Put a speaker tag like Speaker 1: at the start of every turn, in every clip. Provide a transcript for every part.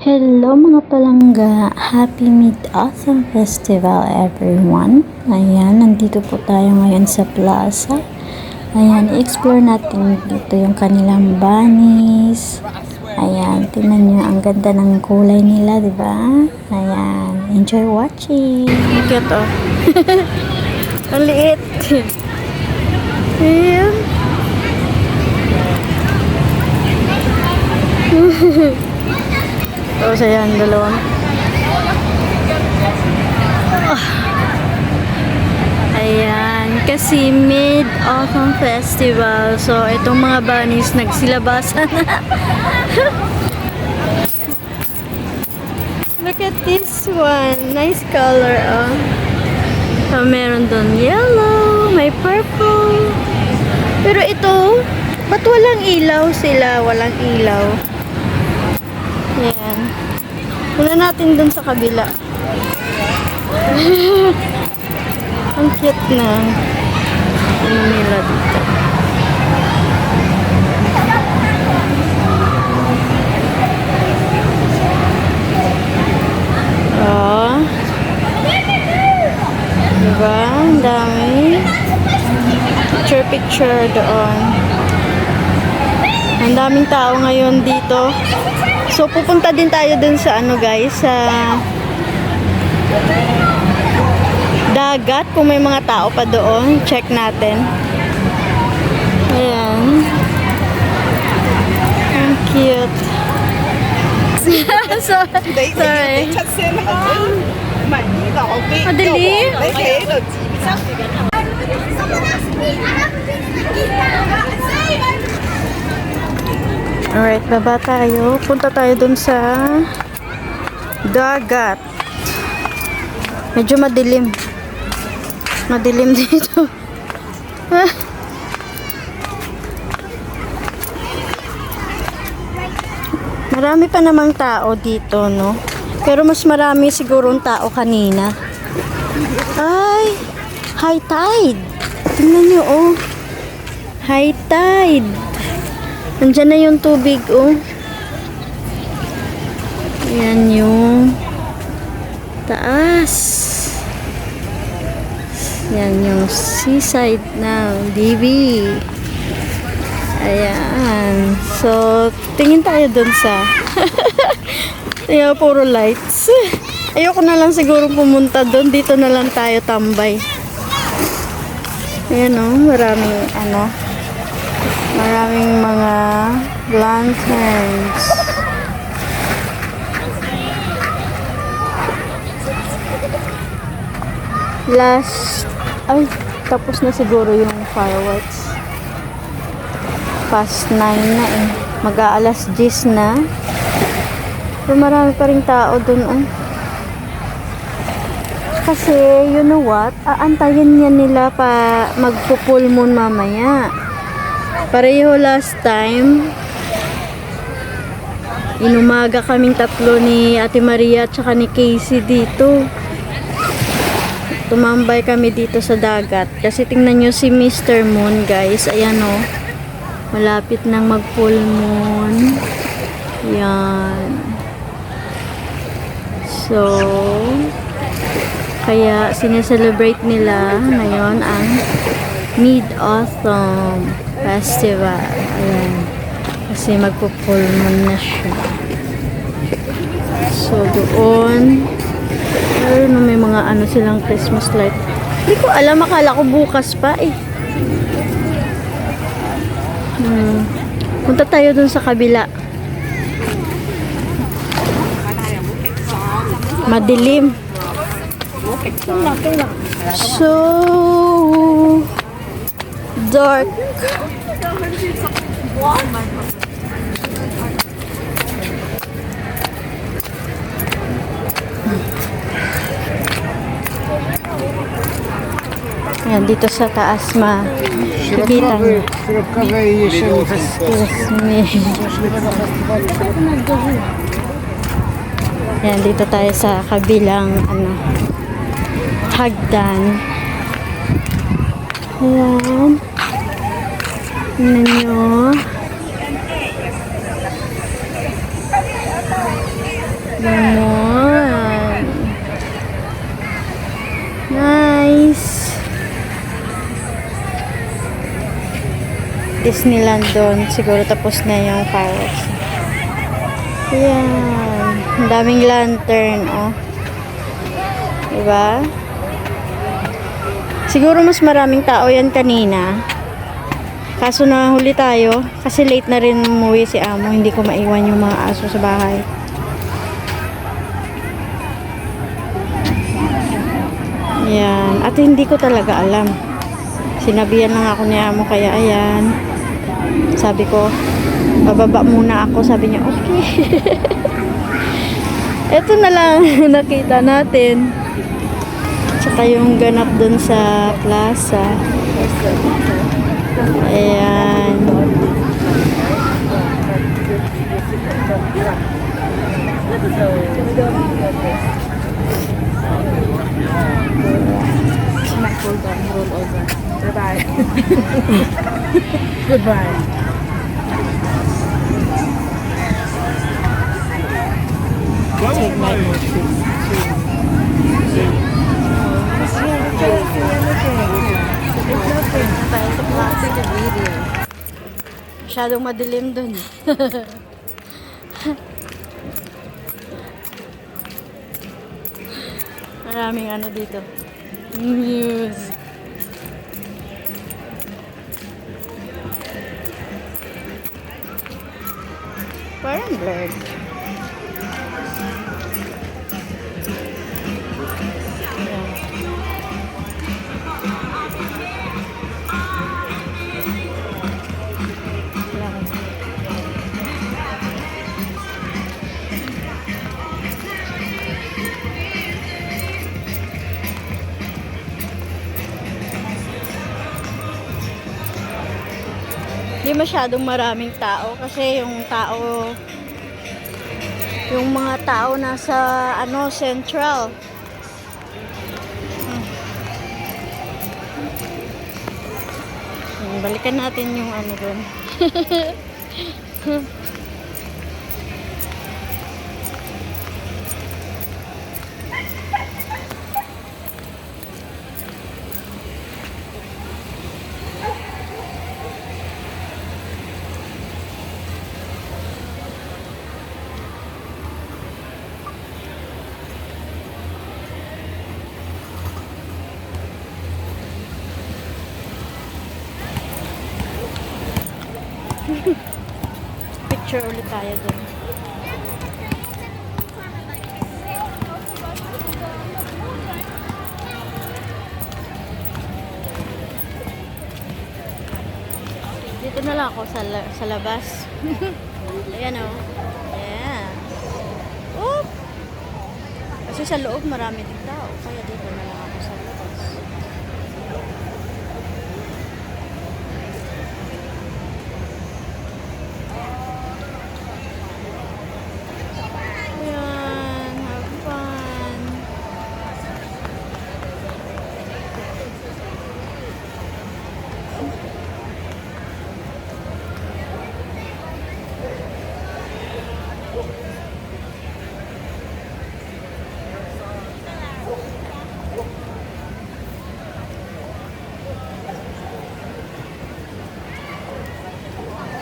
Speaker 1: Hello mga palangga! Happy Mid-Autumn Festival everyone! Ayan, nandito po tayo ngayon sa plaza. Ayan, i-explore natin dito yung kanilang bunnies. Ayan, tingnan nyo, ang ganda ng kulay nila, di ba? Ayan, enjoy watching! Cute oh! ang liit! Ayan! Tapos ayan, dalawang. Ah. Ayan, kasi mid-autumn festival. So, itong mga bunnies nagsilabasan na. Look at this one. Nice color, oh. So, meron doon yellow, may purple. Pero ito, ba't walang ilaw sila? Walang ilaw. Muna natin dun sa kabila. Ang cute na. Ano nila dito. Oh. Diba? Ang dami. Picture picture doon. Ang daming tao ngayon dito. So pupunta din tayo dun sa ano guys, sa dagat kung may mga tao pa doon, check natin. Ayan. Ang cute. so, sorry. Madali.
Speaker 2: Madali.
Speaker 1: Alright, baba tayo. Punta tayo dun sa dagat. Medyo madilim. Madilim dito. Marami pa namang tao dito, no? Pero mas marami siguro ang tao kanina. Ay! High tide! Tingnan nyo, oh. High tide! Nandyan na yung tubig, oh. Ayan yung taas. Yan yung seaside ng DB. Ayan. So, tingin tayo dun sa Tingnan, puro lights. Ayoko na lang siguro pumunta dun. Dito na lang tayo tambay. Ayan oh, maraming ano, maraming mga lanterns. Last, ay, tapos na siguro yung fireworks. Past 9 na eh. Mag-aalas 10 na. Pero marami pa rin tao dun oh. Kasi, you know what? Aantayin niya nila pa magpo-full moon mamaya. Pareho last time. Inumaga kaming tatlo ni Ate Maria at saka ni Casey dito. Tumambay kami dito sa dagat. Kasi tingnan nyo si Mr. Moon guys. Ayan o. Malapit nang mag full moon. Yan. So, kaya sineselebrate nila ngayon ang Mid-Autumn Festival. Ayan. Kasi magpo-full moon na siya. So, doon, ayun, may mga ano silang Christmas light. Hindi ko alam, akala ko bukas pa eh. Hmm. Punta tayo dun sa kabila. Madilim. So dark. Ayan, dito sa taas ma kita niyo. Excuse me. Dito tayo sa kabilang ano, hagdan. Ayan. Tingnan nyo. Ganon. Nice. Disneyland doon. Siguro tapos na yung fireworks. Ayan. Ang daming lantern, oh. Diba? Siguro mas maraming tao yan kanina. Kaso na huli tayo. Kasi late na rin umuwi si Amo. Hindi ko maiwan yung mga aso sa bahay. Ayan. At hindi ko talaga alam. Sinabihan lang ako ni Amo kaya ayan. Sabi ko, bababa muna ako. Sabi niya, okay. Ito na lang nakita natin. Tsaka yung ganap dun sa plaza. Ayan.
Speaker 2: Hold on, roll over. Goodbye. Goodbye. Take my. It's nothing.
Speaker 1: Tayo sa plaza. Masyadong madilim dun. Maraming ano dito. News. Parang blurred. Hindi masyadong maraming tao kasi yung tao yung mga tao nasa ano central. Hmm. Hmm, Balikan natin yung ano doon. Picture ulit tayo doon. Dito na lang ako sa, la- sa labas. Ayan o. Yeah. Oop! Kasi sa loob marami din tao. Kaya dito na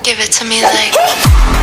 Speaker 3: Give it to me like